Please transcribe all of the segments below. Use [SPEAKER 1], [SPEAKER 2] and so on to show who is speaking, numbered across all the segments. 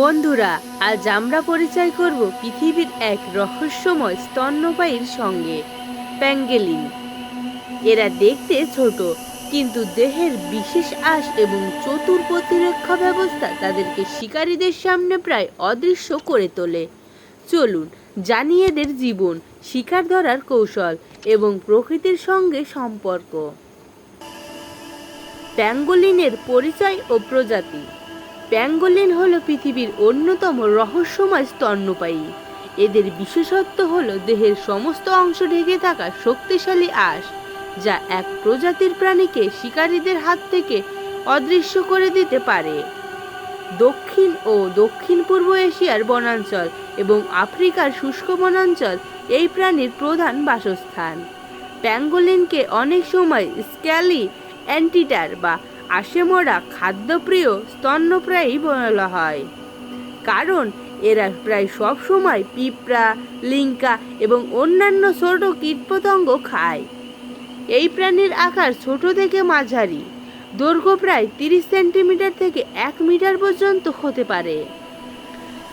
[SPEAKER 1] বন্ধুরা, আজ আমরা পরিচয় করব পৃথিবীর এক রহস্যময় স্তন্যপায়ীর সঙ্গে, প্যাঙ্গেলিন। এরা দেখতে ছোট, কিন্তু দেহের বিশেষ আশ এবং চতুর প্রতিরক্ষা ব্যবস্থা তাদেরকে শিকারীদের সামনে প্রায় অদৃশ্য করে তোলে। চলুন জানি এদের জীবন, শিকার ধরার কৌশল এবং প্রকৃতির সঙ্গে সম্পর্ক। প্যাঙ্গোলিনের পরিচয় ও প্রজাতি। প্যাঙ্গোলিন হলো পৃথিবীর অন্যতম রহস্যময় স্তন্যপায়ী। এদের বিশেষত্ব হলো দেহের সমস্ত অংশ ঢেকে থাকা শক্তিশালী আঁশ, যা এক প্রজাতির প্রাণীকে শিকারীদের হাত থেকে অদৃশ্য করে দিতে পারে। দক্ষিণ ও দক্ষিণ পূর্ব এশিয়ার বনাঞ্চল এবং আফ্রিকার শুষ্ক বনাঞ্চল এই প্রাণীর প্রধান বাসস্থান। প্যাঙ্গোলিনকে অনেক সময় স্ক্যালি অ্যান্টিটার বা আশেমরা খাদ্যপ্রিয় স্তন্যপ্রায়ী বলা হয়। কারণ এরা প্রায় সব সময় পিঁপড়া, লিঙ্কা এবং অন্যান্য ছোট কীটপতঙ্গ খায়। এই প্রাণীর আকার ছোট থেকে মাঝারি। দৈর্ঘ্য প্রায় তিরিশ সেন্টিমিটার থেকে এক মিটার পর্যন্ত হতে পারে।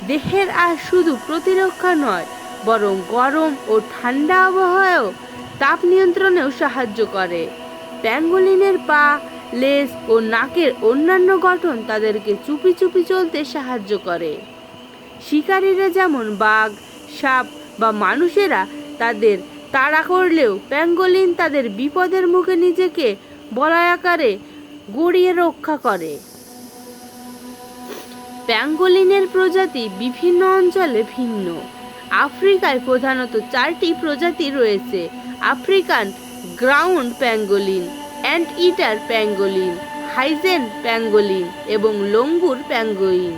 [SPEAKER 1] দেহের আর শুধু প্রতিরক্ষা নয়, বরং গরম ও ঠান্ডা আবহাওয়ায়ও তাপ নিয়ন্ত্রণেও সাহায্য করে। প্যাঙ্গোলিনের পা লেজ ও নাকের অন্যান্য গঠন তাদেরকে চুপি চুপি চলতে সাহায্য করে। শিকারীরা যেমন বাঘ, সাপ বা মানুষেরা তাদের তাড়া করলেও প্যাঙ্গোলিন তাদের বিপদের মুখে নিজেকে বলয়াকারে গড়িয়ে রক্ষা করে। প্যাঙ্গোলিনের প্রজাতি বিভিন্ন অঞ্চলে ভিন্ন। আফ্রিকায় প্রধানত চারটি প্রজাতি রয়েছে, African ground pangolin. Ant eater pangolin, hygiene pangolin এবং লঙ্গুর প্যাঙ্গোইন।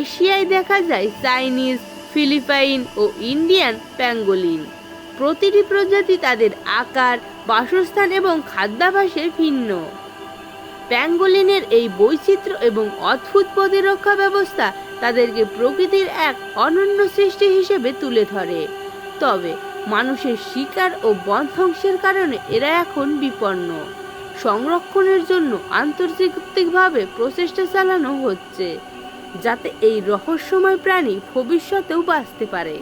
[SPEAKER 1] এশিয়ায় দেখা যায় চাইনিজ, ফিলিপাইন ও ইন্ডিয়ান প্যাঙ্গোলিন। প্রতিটি প্রজাতি তাদের আকার, বাসস্থান এবং খাদ্যাভ্যাসে ভিন্ন। প্যাঙ্গোলিনের এই বৈচিত্র্য এবং অদ্ভুত প্রতিরক্ষা ব্যবস্থা তাদেরকে প্রকৃতির এক অনন্য সৃষ্টি হিসেবে তুলে ধরে। তবে মানুষের শিকার ও বন ধ্বংসের কারণে এরা এখন বিপন্ন। সংরক্ষণের জন্য আন্তর্জাতিকভাবে প্রচেষ্টা চালানো হচ্ছে, যাতে এই রহস্যময় প্রাণী ভবিষ্যতেও বাঁচতে পারে।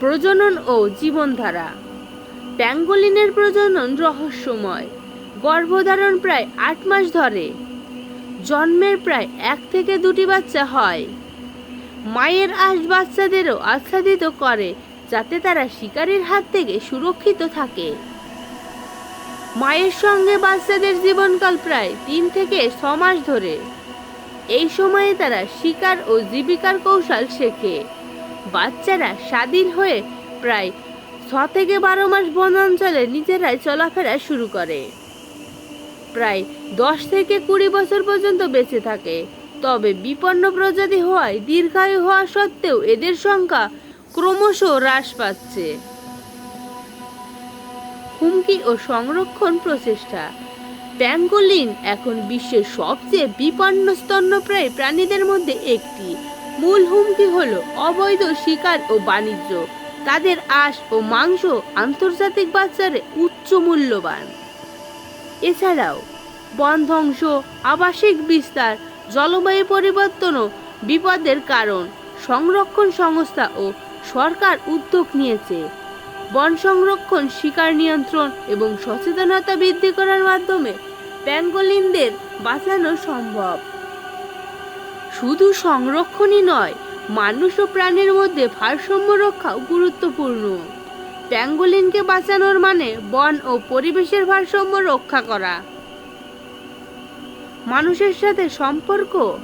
[SPEAKER 1] প্রজনন ও জীবনধারা। প্যাঙ্গোলিনের প্রজনন রহস্যময়, গর্ভধারণ প্রায় আট মাস ধরে। জন্মের প্রায় এক থেকে দুটি বাচ্চা হয়। মায়ের আশ বাচ্চাদেরও আচ্ছাদিত করে যাতে তারা শিকারীর হাত থেকে সুরক্ষিত থাকে। মায়ের সঙ্গে বাচ্চাদের জীবনকাল প্রায় তিন থেকে ছ মাস ধরে। এই সময়ে তারা শিকার ও জীবিকার কৌশল শেখে। বাচ্চারা স্বাধীন হয়ে প্রায় ছ থেকে বারো মাস বনাঞ্চলে নিজেরাই চলাফেরা শুরু করে। প্রায় দশ থেকে কুড়ি বছর পর্যন্ত বেঁচে থাকে। তবে বিপন্ন প্রজাতি হওয়ায় দীর্ঘায়ু হওয়া সত্ত্বেও এদের সংখ্যা ক্রমশ হ্রাস পাচ্ছে। হুমকি ও সংরক্ষণ প্রচেষ্টা। প্যাঙ্গোলিন এখন বিশ্বের সবচেয়ে বিপন্ন স্তন্যপ্রায়ী প্রাণীদের মধ্যে একটি। মূল হুমকি হল অবৈধ শিকার ও বাণিজ্য। তাদের আঁশ ও মাংস আন্তর্জাতিক বাজারে উচ্চ মূল্যবান। এছাড়াও, বন ধ্বংস, আবাসিক বিস্তার, জলবায়ু পরিবর্তনও বিপদের কারণ। সংরক্ষণ সংস্থা ও সরকার উদ্যোগ নিয়েছে। বন সংরক্ষণ, শিকার নিয়ন্ত্রণ এবং সচেতনতা বৃদ্ধি করার মাধ্যমে প্যাঙ্গোলিনদের বাঁচানো সম্ভব। শুধু সংরক্ষণই নয়, মানুষ ও প্রাণীর মধ্যে ভারসাম্য রক্ষাও গুরুত্বপূর্ণ। প্যাঙ্গোলিনকে বাঁচানোর মানে বন ও পরিবেশের ভারসাম্য রক্ষা করা। মানুষের সাথে সম্পর্ক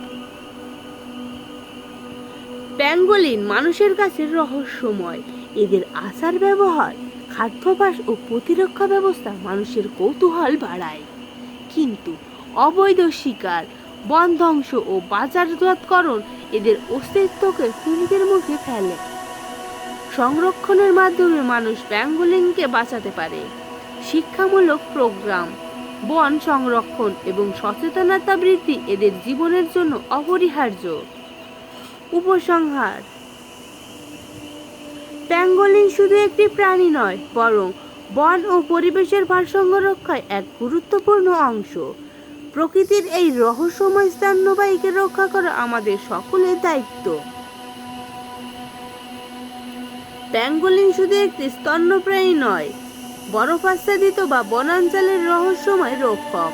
[SPEAKER 1] প্যাঙ্গোলিন মানুষের কাছে রহস্যময়। এদের আচার ব্যবহার, খাদ্যাভ্যাস ও প্রতিরক্ষা ব্যবস্থা মানুষের কৌতূহল বাড়ায়। কিন্তু অবৈধ শিকার, বন ধ্বংস ও বাজারজাতকরণ এদের অস্তিত্বকে হুমকির মুখে ফেলে। সংরক্ষণের মাধ্যমে মানুষ প্যাঙ্গোলিনকে বাঁচাতে পারে। শিক্ষামূলক প্রোগ্রাম, বন সংরক্ষণ এবং সচেতনতা বৃদ্ধি এদের জীবনের জন্য অপরিহার্য। উপসংহার। প্যাঙ্গোলিন শুধু একটি প্রাণী নয়, বরং বন ও পরিবেশের ভারসাম্য রক্ষায় এক গুরুত্বপূর্ণ অংশ। প্রকৃতির এই রহস্যময় স্তন্যপায়ীকে রক্ষা করা আমাদের সকলের দায়িত্ব। প্যাঙ্গোলিন শুধু একটি স্তন্যপ্রায়ী নয়, বরফাচ্ছাদিত বা বনাঞ্চলের রহস্যময় রক্ষক।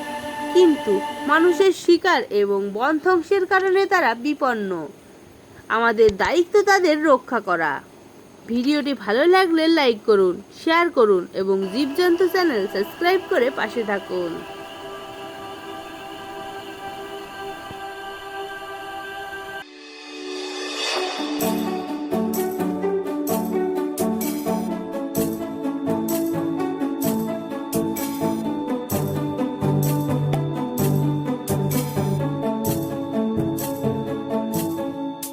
[SPEAKER 1] কিন্তু মানুষের শিকার এবং বন ধ্বংসের কারণে তারা বিপন্ন। আমাদের দায়িত্ব তাদের রক্ষা করা। ভিডিওটি ভালো লাগলে লাইক করুন, শেয়ার করুন এবং জীবজন্তু চ্যানেল সাবস্ক্রাইব করে পাশে থাকুন।